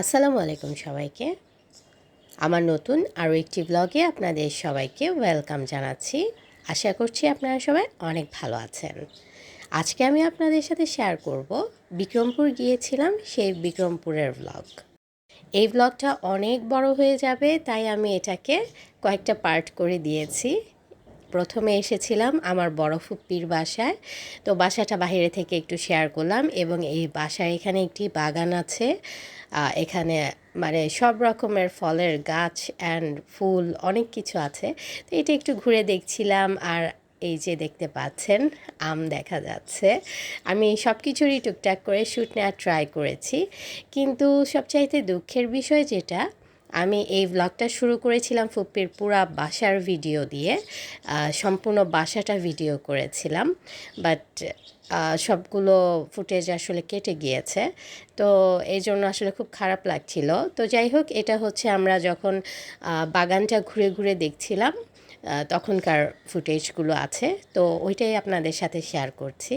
আসসালামু আলাইকুম সবাইকে। আমার নতুন আরও একটি ব্লগে আপনাদের সবাইকে ওয়েলকাম জানাচ্ছি। আশা করছি আপনারা সবাই অনেক ভালো আছেন। আজকে আমি আপনাদের সাথে শেয়ার করব বিক্রমপুর গিয়েছিলাম সেই বিক্রমপুরের ব্লগ এই ব্লগটা অনেক বড় হয়ে যাবে, তাই আমি এটাকে কয়েকটা পার্ট করে দিয়েছি। প্রথমে এসেছিলাম আমার বড় ফুপ্পির বাসায়। তো বাসাটা বাইরে থেকে একটু শেয়ার করলাম এবং এই বাসার এখানে একটি বাগান আছে। এখানে মানে সব রকমের ফলের গাছ অ্যান্ড ফুল অনেক কিছু আছে। তো এটা একটু ঘুরে দেখছিলাম আর এই যে দেখতে পাচ্ছেন, আম দেখা যাচ্ছে। আমি সব কিছুরই টুকটাক করে শ্যুট নেওয়ার ট্রাই করেছি। কিন্তু সবচাইতে দুঃখের বিষয় যেটা আমি এই ব্লগটা শুরু করেছিলাম ফুপ্পির পুরা বাসার ভিডিও দিয়ে সম্পূর্ণ বাসাটা ভিডিও করেছিলাম বাট সবগুলো ফুটেজ আসলে কেটে গিয়েছে। তো এই জন্য আসলে খুব খারাপ লাগছিল। তো যাই হোক, এটা হচ্ছে আমরা যখন বাগানটা ঘুরে ঘুরে দেখছিলাম তখনকার ফুটেজগুলো আছে। তো ওইটাই আপনাদের সাথে শেয়ার করছি।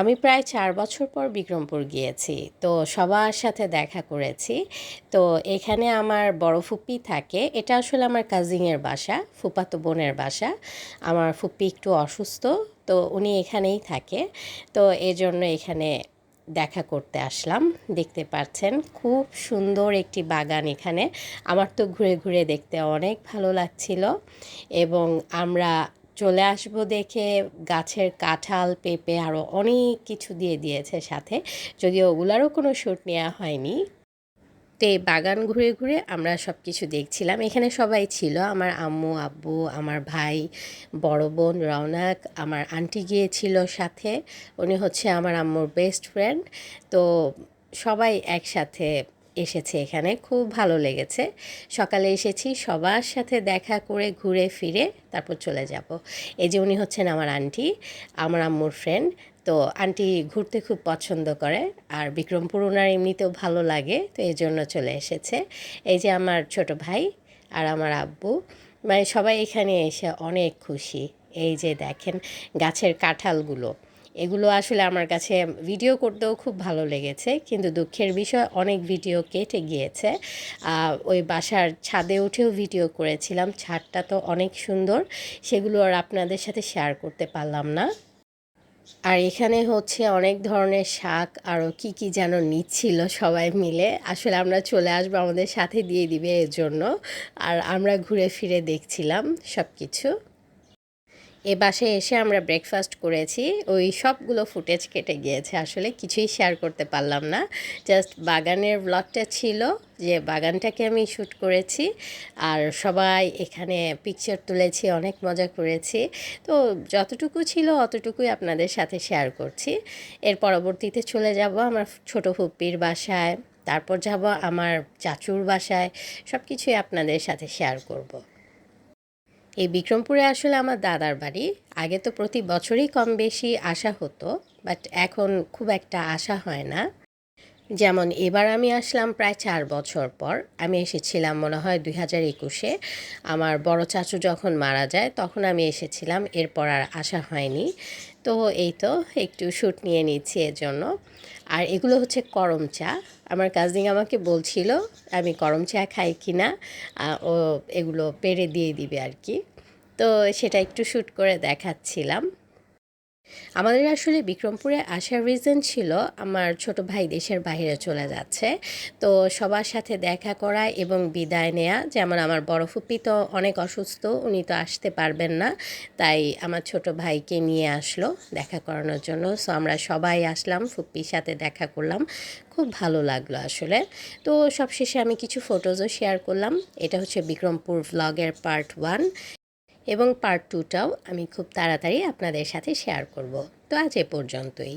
আমি প্রায় চার বছর পর বিক্রমপুর গিয়েছি। তো সবার সাথে দেখা করেছি। তো এখানে আমার বড় ফুপ্পি থাকে। এটা আসলে আমার কাজিনের বাসা, ফুপাতো বোনের বাসা। আমার ফুপ্পি একটু অসুস্থ, তো উনি এখানেই থাকে। তো এজন্য এখানে দেখা করতে আসলাম। দেখতে পাচ্ছেন খুব সুন্দর একটি বাগান এখানে। আমার তো ঘুরে ঘুরে দেখতে অনেক ভালো লাগছিল। এবং আমরা চলে আসব দেখে গাছের কাঁঠাল, পেঁপে আরও অনেক কিছু দিয়ে দিয়েছে সাথে। যদিও ওগুলারও কোনো শ্যুট নেওয়া হয়নি। তো এই বাগান ঘুরে ঘুরে আমরা সব কিছু দেখছিলাম। এখানে সবাই ছিল। আমার আম্মু, আব্বু, আমার ভাই, বড় বোন, রওনাক, আমার আন্টি গিয়েছিল সাথে। উনি হচ্ছে আমার আম্মুর বেস্ট ফ্রেন্ড তো সবাই একসাথে এসেছে এখানে, খুব ভালো লেগেছে। সকালে এসেছি, সবার সাথে দেখা করে ঘুরে ফিরে তারপর চলে যাব। এই যে উনি হচ্ছেন আমার আন্টি, আমার আম্মুর ফ্রেন্ড তো আন্টি ঘুরতে খুব পছন্দ করে আর বিক্রমপুর ওনার এমনিতেও ভালো লাগে, তো এই জন্য চলে এসেছে। এই যে আমার ছোট ভাই আর আমার আব্বু মানে সবাই এখানে এসে অনেক খুশি। এই যে দেখেন গাছের কাঁঠালগুলো। এগুলো আসলে আমার কাছে ভিডিও করতেও খুব ভালো লেগেছে, কিন্তু দুঃখের বিষয় অনেক ভিডিও কেটে গিয়েছে। ওই বাসার ছাদে উঠেও ভিডিও করেছিলাম, ছাদটা তো অনেক সুন্দর, সেগুলো আর আপনাদের সাথে শেয়ার করতে পারলাম না। আর এখানে হচ্ছে অনেক ধরনের শাক আরও কি কি যেন নিচ্ছিল সবাই মিলে, আসলে আমরা চলে আসব আমাদের সাথে দিয়ে দিবে এর জন্য, আর আমরা ঘুরে ফিরে দেখছিলাম সব কিছু এ বাসায় এসে আমরা ব্রেকফাস্ট করেছি। ওই সবগুলো ফুটেজ কেটে গিয়েছে। আসলে কিছুই শেয়ার করতে পারলাম না। জাস্ট বাগানের ব্লগটা ছিল যে বাগানটাকে আমি শ্যুট করেছি আর সবাই এখানে পিকচার তুলেছি, অনেক মজা করেছি। তো যতটুকু ছিল অতটুকুই আপনাদের সাথে শেয়ার করছি। এর পরবর্তীতে চলে যাব আমার ছোট ফুপ্পির বাসায়। তারপর যাব আমার চাচুর বাসায়। সব কিছুই আপনাদের সাথে শেয়ার করব। এই বিক্রমপুরে আসলে আমার দাদার বাড়ি। আগে তো প্রতি বছরই কম বেশি আসা হতো বাট এখন খুব একটা আসা হয় না। যেমন এবার আমি আসলাম প্রায় চার বছর পর। আমি এসেছিলাম মনে হয় দুই হাজার একুশে। আমার বড় চাচু যখন মারা যায়, তখন আমি এসেছিলাম, এরপর আর আসা হয়নি। তো এই তো, একটু শ্যুট নিয়ে নিচ্ছি এর জন্য। আর এগুলো হচ্ছে করম চা। আমার কাজিন আমাকে বলছিল, আমি করম চা খাই কি না? ও এগুলো পেরে দিয়ে দিবে আর কি। তো সেটা একটু শ্যুট করে দেখাচ্ছিলাম। আমাদের আসলে বিক্রমপুরে আসার রিজন ছিল আমার ছোট ভাই দেশের বাইরে চলে যাচ্ছে। তো সবার সাথে দেখা করা এবং বিদায় নেয়া, যেমন আমার বড় ফুপি তো অনেক অসুস্থ, উনি তো আসতে পারবেন না, তাই আমার ছোট ভাইকে নিয়ে আসলো দেখা করানোর জন্য। সো আমরা সবাই আসলাম ফুপ্পির সাথে দেখা করলাম, খুব ভালো লাগল আসলে। তো সবশেষে আমি কিছু ফটোজও শেয়ার করলাম। এটা হচ্ছে বিক্রমপুর ভ্লগের পার্ট ওয়ান এবং পার্ট টুটাও আমি খুব তাড়াতাড়ি আপনাদের সাথে শেয়ার করব। তো আজ এ পর্যন্তই।